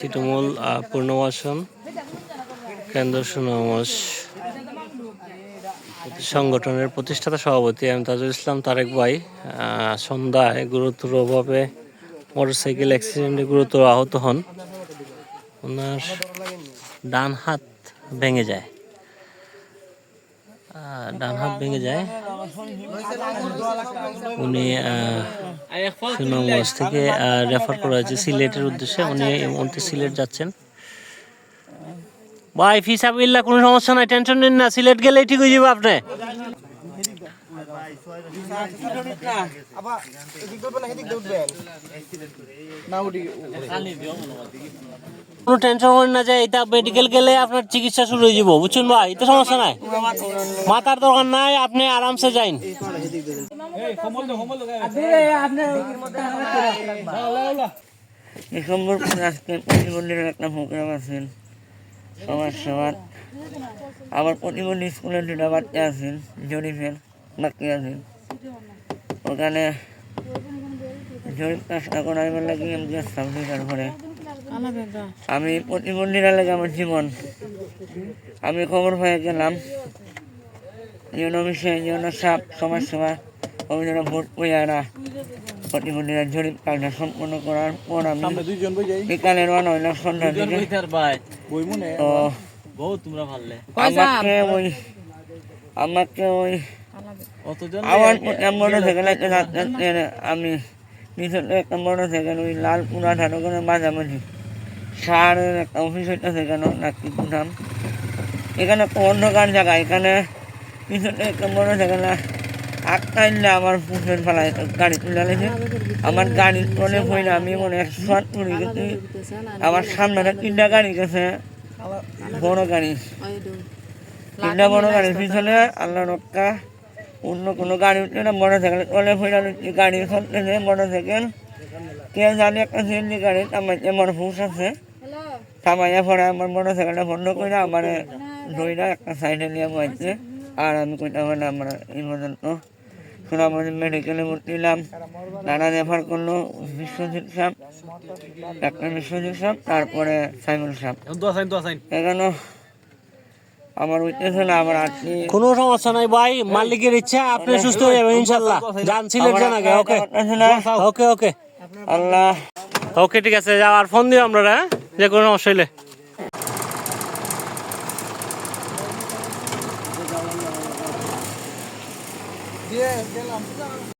তৃণমূল আহ, পুনর্বাসন কেন্দ্র সুনামস সংগঠনের প্রতিষ্ঠাতা সভাপতি আমি তাজুল ইসলাম তারেক ভাই সন্ধ্যায় গুরুতরভাবে মোটরসাইকেল অ্যাক্সিডেন্টে গুরুতর আহত হন। ওনার ডান হাত ভেঙে যায়। ডান হাত ভেঙে যায়। উনি সুনামগঞ্জ থেকে রেফার করা হয়েছে সিলেটের উদ্দেশ্যে। উনি মুহূর্তে সিলেট যাচ্ছেন। ভাই, ফিসাবিল্লা, কোনো সমস্যা নাই, টেনশন নিন না, সিলেট গেলেই ঠিক হয়ে যাবে আপনি। কোনো টেনশন করেন না যে এটা মেডিকেল গেলে আপনার চিকিৎসা শুরু হয়ে যাব। বুঝছেন ভাই? এটা সমস্যা নাই। মাথার দরকার নাই, আপনি আরামসে যাইন। ডিসেম্বর পরে আজকে প্রতিবন্ধীর একটা প্রোগ্রাম আছেন সমাজ সেবার আবার প্রতিবন্ধী স্কুলের দুটা বাচ্চা আছেন জরিফের বাকি আছেন ওখানে জরিপ কাজটা করার আমি গেছিলাম দুইটার পরে আমি প্রতিবন্ধীরা লাগে আমার জীবন। আমি খবর পেয়ে গেলাম। ইউনো বিষয়ে ইউনো সাপ সমাজ সেবা অভিযোগ ভোট পেয়ারা প্রতিবন্ধীরা জরিপ কাজটা সম্পন্ন করার পর আমি বিকালে রওনা হইলাম সন্ধ্যার দিকে। আমাকে ওই আমাকে ওই আমার একটা রাস্তা আমি একটা ওই লাল পুরা ধারকের মাঝামাঝি। সারের একটা অফিস হইতেছে কেন নাকি নাম এখানে একটা অন্ধকার জায়গা, এখানে পিছনে একটা মোটর সাইকেল আটকাইলে আমার পুষের ফেলায় গাড়ি তুলে লেগে আমার গাড়ির তলে পড়ে আমি মনে শর্ট পড়ে গেছি। আমার সামনে তিনটা গাড়ি গেছে, বড় গাড়ি। তিনটা বড় গাড়ি, পিছনে আল্লাহ রক্ষা। অন্য কোনো গাড়ি উঠছে না মোটর সাইকেল তলে পড়ে গাড়ি চলতেছে মোটর সাইকেল কে জানি একটা সিএনজি গাড়ি আমার আমার হুশ আছে। থামাইয়া পরে আমার মোটর সাইকেলটা বন্ধ করে আমার ধইরা একটা সাইডে নিয়ে বসছে আর আমি কইতে পারি আমার এই পর্যন্ত সোনামণি মেডিকেলে ভর্তি হলাম। নানা রেফার করল বিশ্বজিৎ সাহেব ডাক্তার বিশ্বজিৎ সাহেব তারপরে সাইমুল সাহেব এখানে আমার উদ্দেশ্য হলো আমার আত্মীয় কোনো সমস্যা নাই ভাই মালিকের ইচ্ছা আপনি সুস্থ হয়ে যাবেন ইনশাল্লাহ। যান আগে ওকে। ওকে ওকে। আল্লাহ। ওকে ঠিক আছে যাও আর ফোন দিও আমরা হ্যাঁ? যে কোনো সমস্যা হইলে গেলাম